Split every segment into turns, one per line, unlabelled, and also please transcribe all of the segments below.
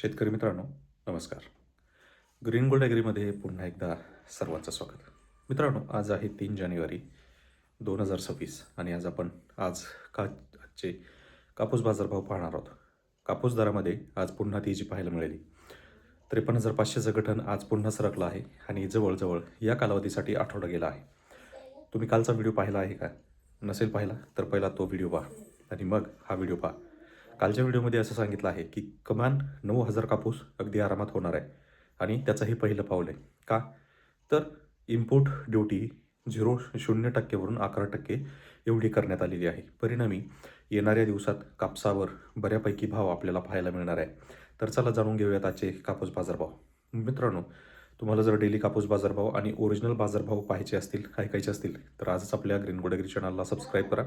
शेतकरी मित्रांनो नमस्कार. ग्रीन गोल्ड ॲग्रीमध्ये पुन्हा एकदा सर्वांचं स्वागत. मित्रांनो आज आहे तीन जानेवारी दोन हजार सव्वीस आणि आज आपण आज का आजचे कापूस बाजारभाव पाहणार आहोत. कापूस दरामध्ये आज पुन्हा ती जी पाहायला मिळाली त्रेपन्न हजार पाचशेचं गठन आज पुन्हा सरकलं आहे आणि जवळजवळ या कालावधीसाठी आठवडा गेला आहे. तुम्ही कालचा व्हिडिओ पाहिला आहे का? नसेल पाहिला तर पहिला तो व्हिडिओ पहा आणि मग हा व्हिडिओ पहा. कालच्या व्हिडिओमध्ये असं सांगितलं आहे की कमान नऊ हजार कापूस अगदी आरामात होणार आहे आणि त्याचं हे पहिलं पाऊल आहे. का? तर इम्पोर्ट ड्युटी झिरो शून्य टक्केवरून अकरा टक्के एवढी करण्यात आलेली आहे. परिणामी येणाऱ्या दिवसात कापसावर बऱ्यापैकी भाव आपल्याला पाहायला मिळणार आहे. तर चला जाणून घेऊयात आजचे कापूस बाजारभाव. मित्रांनो तुम्हाला जर डेली कापूस बाजारभाव आणि ओरिजिनल बाजारभाव पाहायचे असतील ऐकायचे असतील तर आजच आपल्या ग्रीन गोडगिरी चॅनलला सबस्क्राईब करा.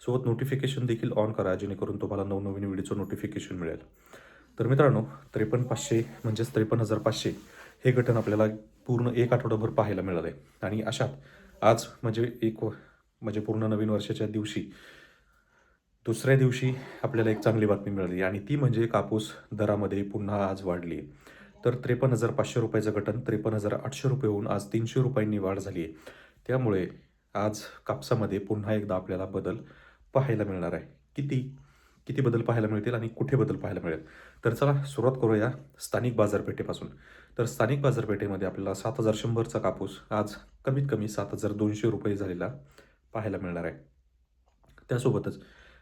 सोबत नोटिफिकेशन देखील ऑन करा जेणेकरून तुम्हाला नवनवीन व्हिडिओचं नोटिफिकेशन मिळेल. तर मित्रांनो त्रेपन्न पाचशे म्हणजेच त्रेपन्न हजार पाचशे हे गठन आपल्याला पूर्ण एक आठवडाभर पाहायला मिळालं आहे आणि अशात आज म्हणजे एक व- म्हणजे पूर्ण नवीन वर्षाच्या दिवशी दुसऱ्या दिवशी आपल्याला एक चांगली बातमी मिळाली. आणि ती म्हणजे कापूस दरामध्ये पुन्हा आज वाढली. आहे तर त्रेपन्न हजार पाचशे रुपयाचं गठन त्रेपन्न हजार आठशे रुपये होऊन आज तीनशे रुपयांनी वाढ झाली आहे त्यामुळे आज कापसामध्ये पुन्हा एकदा आपल्याला बदल पाहायला मिळणार आहे. किती? किती बदल पाहायला मिळतील आणि कुठे बदल पाहायला मिळेल? तर चला सुरुवात करूया स्थानिक बाजारपेठेपासून. तर स्थानिक बाजारपेठेमध्ये आपल्याला सात हजार शंभरचा कापूस आज कमीत कमी सात हजार दोनशे रुपये झालेला पाहायला मिळणार आहे. त्यासोबतच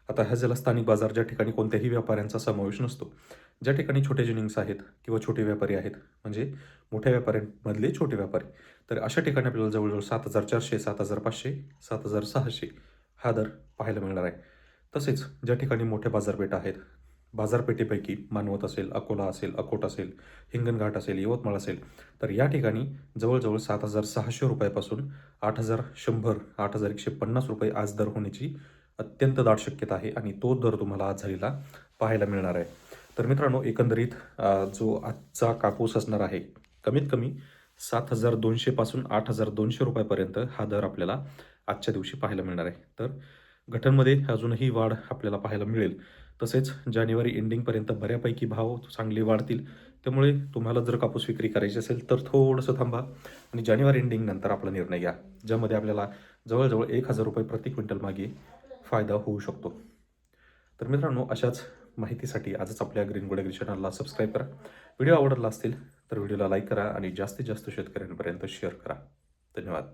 आता ह्याच्याला स्थानिक बाजार ज्या ठिकाणी कोणत्याही व्यापाऱ्यांचा समावेश नसतो ज्या ठिकाणी छोटे जिनिंग्स आहेत किंवा छोटे व्यापारी आहेत म्हणजे मोठ्या व्यापाऱ्यांमधले छोटे व्यापारी तर अशा ठिकाणी आपल्याला जवळजवळ सात हजार चारशे सात हजार पाचशे सात हजार सहाशे हा दर पाहायला मिळणार आहे. तसेच ज्या ठिकाणी मोठ्या बाजारपेठ आहेत बाजारपेठेपैकी मानवत असेल अकोला असेल अकोट असेल हिंगणघाट असेल यवतमाळ असेल तर या ठिकाणी जवळजवळ सात हजार सहाशे रुपयापासून आठ हजार शंभर आठ हजार एकशे पन्नास रुपये आज दर होण्याची अत्यंत दाट शक्यता आहे आणि तो दर तुम्हाला आज झालेला पाहायला मिळणार आहे. तर मित्रांनो एकंदरीत जो आजचा कापूस असणार आहे कमीत कमी सात हजार दोनशेपासून आठ हजार दोनशे रुपयापर्यंत हा दर आपल्याला आजच्या दिवशी पाहायला मिळणार आहे. तर घटनमध्ये अजूनही वाढ आपल्याला पाहायला मिळेल. तसेच जानेवारी एंडिंगपर्यंत बऱ्यापैकी भाव चांगले वाढतील. त्यामुळे तुम्हाला जर कापूस विक्री करायची असेल तर थोडंसं थांबा आणि जानेवारी एंडिंग नंतर आपला निर्णय घ्या. ज्यामध्ये आपल्याला जवळजवळ एक हजार रुपये प्रति क्विंटल मागे फायदा होऊ शकतो. तर मित्रांनो अशाच माहितीसाठी आजच आपल्या ग्रीन गोडेग्री चॅनलला सबस्क्राईब करा. व्हिडिओ आवडला असतील तर व्हिडिओला लाईक करा आणि जास्तीत जास्त शेतकऱ्यांपर्यंत शेअर करा. धन्यवाद.